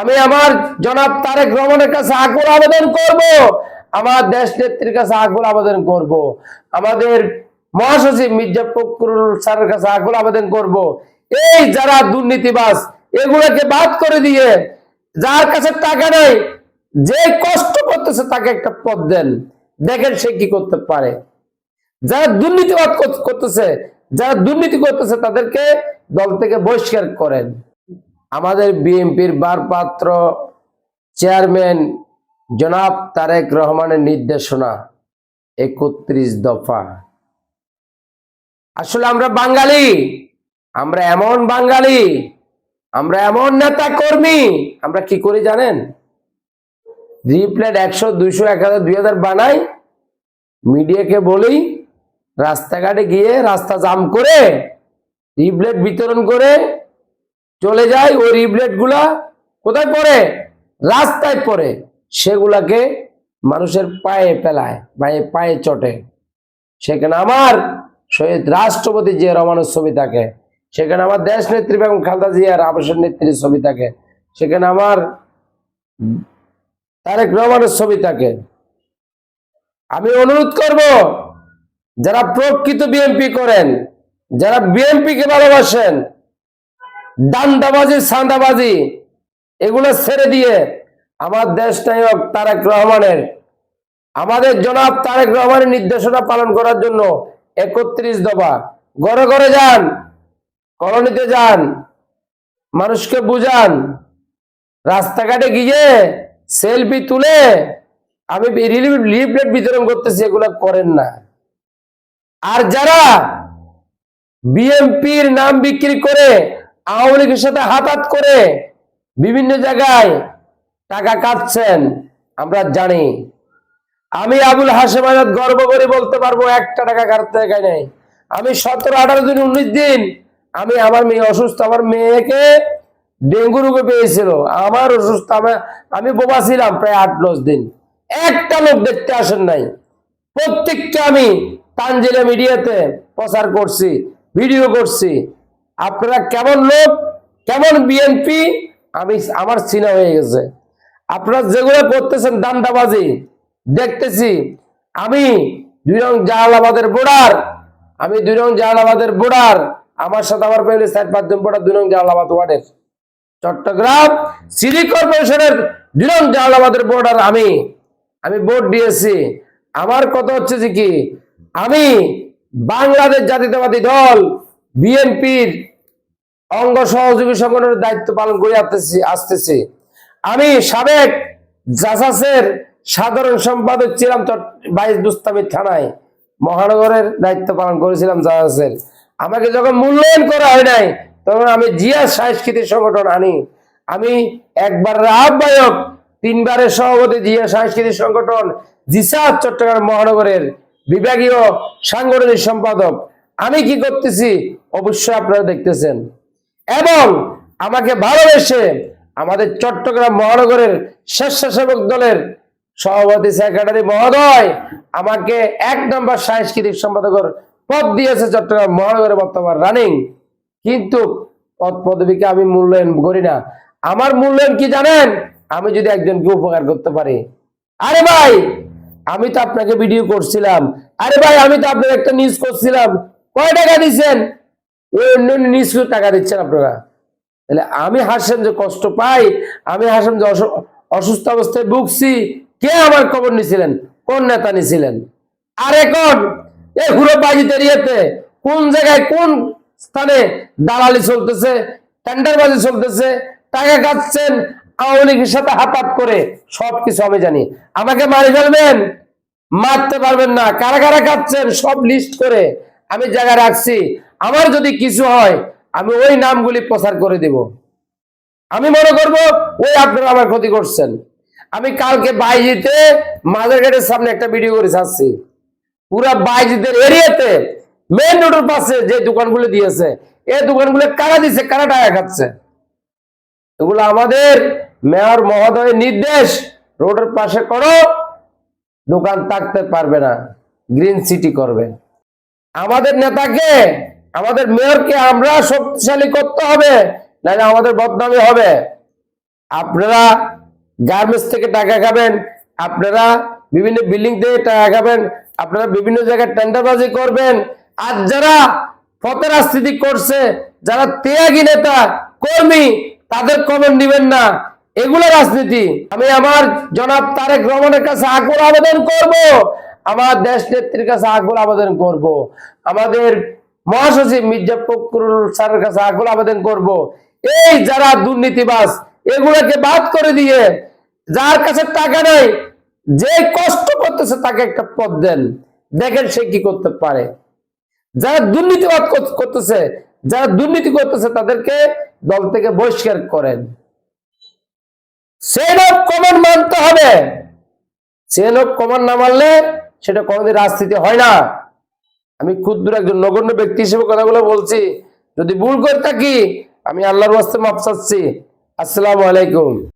আমি আমার জনাব তারেক রহমানের কাছে আকুল আবেদন করব, আমার দেশ নেত্রীর কাছে আকুল আবেদন করব, আমাদের মহাসচিব মির্জা ফখরুল স্যারের কাছে আকুল আবেদন করব। এই যারা দুর্নীতিবাস এগুলোকে বাদ করে দিয়ে যার কাছে টাকা নেই, যে কষ্ট করতেছে তাকে একটা পদ দেন। দেখেন সে কি করতে পারে। যারা দুর্নীতিবাদ কর- করতেছে, যারা দুর্নীতি করতেছে তাদেরকে দল থেকে বহিষ্কার করেন। আমাদের বিএনপির বারপাত্র চেয়ারম্যান জনাব তারেক রহমানের নির্দেশনা একত্রিশ দফা। আসলে আমরা বাঙালি, আমরা এমন বাঙালি, আমরা এমন নেতা কর্মী আমরা কি করি জানেন? রিপ্লেট একশো, দুইশো, এক হাজার, দুই হাজার বানাই, মিডিয়াকে বলি, রাস্তাঘাটে গিয়ে রাস্তা জাম করে, রিপ্লেট বিতরণ করে চলে যায় ওই রিপ্লেটগুলা কোথায় পড়ে? রাস্তায় পড়ে। সেগুলাকে মানুষের পায়ে পেলায় পায়ে পায়ে চটে। সেখানে আমার শহীদ রাষ্ট্রপতি জিয়া রহমানের ছবি থাকে। সেখানে আমার দেশ নেত্রী বেগম খালদা জিয়ার আবাসের নেত্রীর ছবি থাকে। সেখানে আমার তারেক রহমানের ছবি থাকে। আমি অনুরোধ করব, যারা প্রকৃত বিএনপি করেন, যারা বিএনপি কে ভালোবাসেন দান্দাবাজি, সান্দাবাজি, এগুলো ছেড়ে দিয়ে আমার দেশ নায়ক তারেক রহমানের, আমাদের জনাব তারেক রহমানের নির্দেশনা পালন করার জন্য একত্রিশ দফা। ঘরে ঘরে যান, কলোনিতে যান, মানুষকে বুঝান, রাস্তাঘাটে গিয়ে সেলফি তুলে আমি লিফলেট বিতরণ করতেছি, এগুলো করেন না। আর যারা বিএমপির নাম বিক্রি করে আওয়ামী লীগের সাথে হাতাত করে বিভিন্ন জায়গায় টাকা কাটছেন, আমরা জানি। আমি আবুল হাসেম আজাদ গর্ব করে বলতে পারব, একটা টাকা কাটতে দেখায় নাই। আমি সতেরো, আঠারো দিন, উনিশ দিন আমি আমার মেয়ে অসুস্থ, আমার মেয়েকে ডেঙ্গু রোগে পেয়েছিল। আমার অসুস্থ আমার- আমি বোবা ছিলাম প্রায় আট, দশ দিন। একটা লোক দেখতে আসেন নাই। প্রত্যেকটা আমি তানজিলা মিডিয়াতে প্রচার করছি, ভিডিও করছি। আপনারা কেমন লোক, কেমন বিএনপি আমি, আমার চিনা হয়ে গেছে। আপনারা যেগুলো করতেছেন দান্দাবাজি দেখতেছি। আমি দুই রং জাহালাবাদের বোর্ডার আমি দুই রং জাহালাবাদের বোর্ডার আমার সাথে আমার ফ্যামিলি চার পাঁচজন বোর্ডার দুই রং জাহালাবাদ ওয়ার্ডের। চট্টগ্রাম সিটি কর্পোরেশনের দুই রং জাহালাবাদের বোর্ডার আমি আমি ভোট দিয়েছি। আমার কথা হচ্ছে যে কি, আমি বাংলাদেশ জাতীয়তাবাদী দল বিএনপির অঙ্গ সহযোগী সংগঠনের দায়িত্ব পালন করে আসতেছি আসতেছি। আমি সাবেক জাসাসের সাধারণ সম্পাদক ছিলাম বাইশ দুস্তামি থানায়। মহানগরের দায়িত্ব পালন করেছিলাম জাসাসের। আমাকে যখন মূল্যায়ন করা হয় নাই, তখন আমি জিয়া সাংস্কৃতিক সংগঠন আনি। আমি একবার আহ্বায়ক, তিনবারের সভাপতি জিয়া সাংস্কৃতিক সংগঠন জিসাদ চট্টগ্রাম মহানগরের বিভাগীয় সাংগঠনিক সম্পাদক। আমি কি করতেছি? অবশ্যই আপনারা দেখতেছেন। এবং আমাকে ভালোবেসে আমাদের চট্টগ্রাম মহানগরের স্বেচ্ছাসেবক দলের সভাপতি সেক্রেটারি মহোদয় আমাকে এক নম্বর সাংস্কৃতিক সম্পাদকের পদ দিয়েছে চট্টগ্রাম মহানগরের বর্তমান রানিং কিন্তু পদ পদবীকে আমি মূল্যায়ন করি না। আমার মূল্যায়ন কি জানেন? আমি যদি একজনকে উপকার করতে পারি। আরে ভাই, আমি তো আপনাকে ভিডিও করছিলাম। আরে ভাই, আমি তো আপনার একটা নিউজ করছিলাম। কয় টাকা দিচ্ছেন ওই অন্য নিউজ টাকা দিচ্ছেন আপনারা। তাহলে আমি হাসেম যে কষ্ট পাই, আমি হাসেম যে অসু- অসুস্থ অবস্থায় ভুগছি। কে আমার খবর নিছিলেন? কোন নেতা নিছিলেন? আর এখন এই হুড়ো বাজিতে এরিয়াতে কোন জায়গায় কোন স্থানে দালালি চলতেছে, টেন্ডারবাজি চলতেছে, টাকা কাটছেন, আওয়ামী লীগের সাথে হাতাত করে সবকিছু আমি জানি। আমাকে মারি ফেলবেন? মারতে পারবেন না। কারা কারা কাটছেন? সব লিস্ট করে আমি জায়গায় রাখছি। আমার যদি কিছু হয়, আমি ওই নামগুলি প্রচার করে দেব। আমি মনে করব, ওই আপনারা আমার ক্ষতি করছেন। আমি কালকে বাইজিতে মাজার গেটের সামনে একটা ভিডিও করে ছাড়ছি পুরা বাইজিদের এরিয়াতে মেন রোডের পাশে যে দোকানগুলো দিয়েছে, এই দোকানগুলো কারা দিছে, কারা টাকা খাচ্ছে? এগুলো আমাদের মেয়র মহোদয়ের নির্দেশ রোডের পাশে করো, দোকান থাকতে পারবে না গ্রিন সিটি করবে। আমাদের নেতাকে আমাদের মেয়রকে আমরা শক্তিশালী করতে হবে, নাহলে আমাদের বদনামি হবে। আপনারা গার্মেন্টস থেকে টাকা খাবেন, আপনারা বিভিন্ন বিল্ডিং থেকে টাকা খাবেন, আপনারা বিভিন্ন জায়গায় টেন্ডারবাজি করবেন। আর যারা পথে রাজনীতি করছে, যারা ত্যাগী নেতা, কর্মী, তাদের কমেন্ট দিবেন না। এগুলো রাজনীতি। আমি আমার জনাব তারেক রহমানের কাছে আকুল আবেদন করব, আমার দেশ নেত্রীর কাছে আকুল আবেদন করব। আমাদের মহাসচিব মির্জা ফখরুল স্যারের কাছে আকুল আবেদন করব। এই যারা দুর্নীতিবাজ, এগুলোকে বাদ করে দিয়ে যার কাছে টাকা নেই, যে কষ্ট করতেছে তাকে একটা পদ দেন। দেখেন সে কি করতে পারে। যারা দুর্নীতিবাদ করতেছে, যারা দুর্নীতি করতেছে তাদেরকে দল থেকে বহিষ্কার করেন। সেন অফ কমান্ড মানতে হবে। সেন অফ কমান্ড না মানলে সেটা কোনোদিন রাজনীতি হয় না। আমি ক্ষুদ্র একজন নগণ্য ব্যক্তি হিসেবে কথাগুলো বলছি। যদি ভুল করে থাকি, আমি আল্লাহর বাস্তে মাপ চাচ্ছি। আসসালামু আলাইকুম।